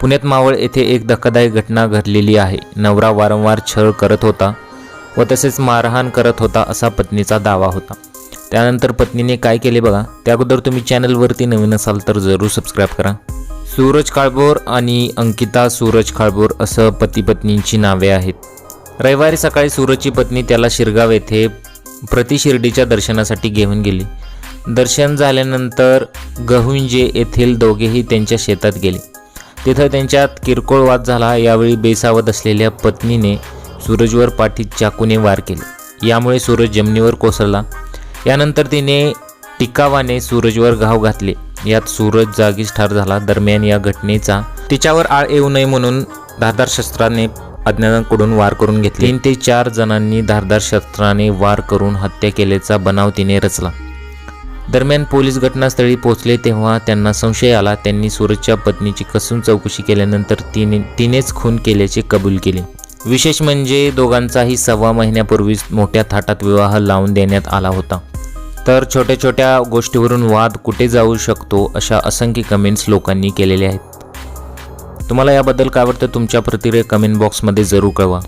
पुण्यात मावळ येथे एक धक्कादायक घटना घडलेली आहे. नवरा वारंवार छळ करत होता व तसेच मारहाण करत होता असा पत्नीचा दावा होता. त्यानंतर पत्नीने काय केले बघा? त्या अगोदर तुम्ही चॅनलवरती नवीन असाल तर जरूर सबस्क्राईब करा. सूरज काळबोर आणि अंकिता सूरज काळबोर असं पती पत्नींची नावे आहेत. रविवारी सकाळी सूरजची पत्नी त्याला शिरगाव येथे प्रतिशिर्डीच्या दर्शनासाठी घेऊन गेली. दर्शन झाल्यानंतर गहुंजे येथील दोघेही त्यांच्या शेतात गेले. तिथं त्यांच्यात किरकोळ वाद झाला. यावेळी बेसावत असलेल्या पत्नीने सूरजवर पाठीत चाकूने वार केले. यामुळे सूरज जमिनीवर कोसळला. यानंतर तिने टिकावाने सूरजवर घाव घातले. यात सूरज जागीच ठार झाला. दरम्यान या घटनेचा तिच्यावर आळ येऊ नये म्हणून धारदार शस्त्राने अज्ञातांकडून वार करून घेतले. तीन ते चार जणांनी धारदार शस्त्राने वार करून हत्या केल्याचा बनाव तिने रचला. दरम्यान पोलीस घटनास्थळी पोहोचले तेव्हा त्यांना संशय आला. त्यांनी सूरजच्या पत्नीची कसून चौकशी केल्यानंतर तिने तिनेच खून केल्याचे कबूल केले. विशेष म्हणजे दोघांचाही सव्वा महिन्यापूर्वीच मोठ्या थाटात विवाह लावून देण्यात आला होता. तर छोट्या छोट्या गोष्टीवरून वाद कुठे जाऊ शकतो अशा असंख्य कमेंट्स लोकांनी केलेल्या आहेत. तुम्हाला याबद्दल काय वाटतं? तुमच्या प्रतिक्रिया कमेंट बॉक्समध्ये जरूर कळवा.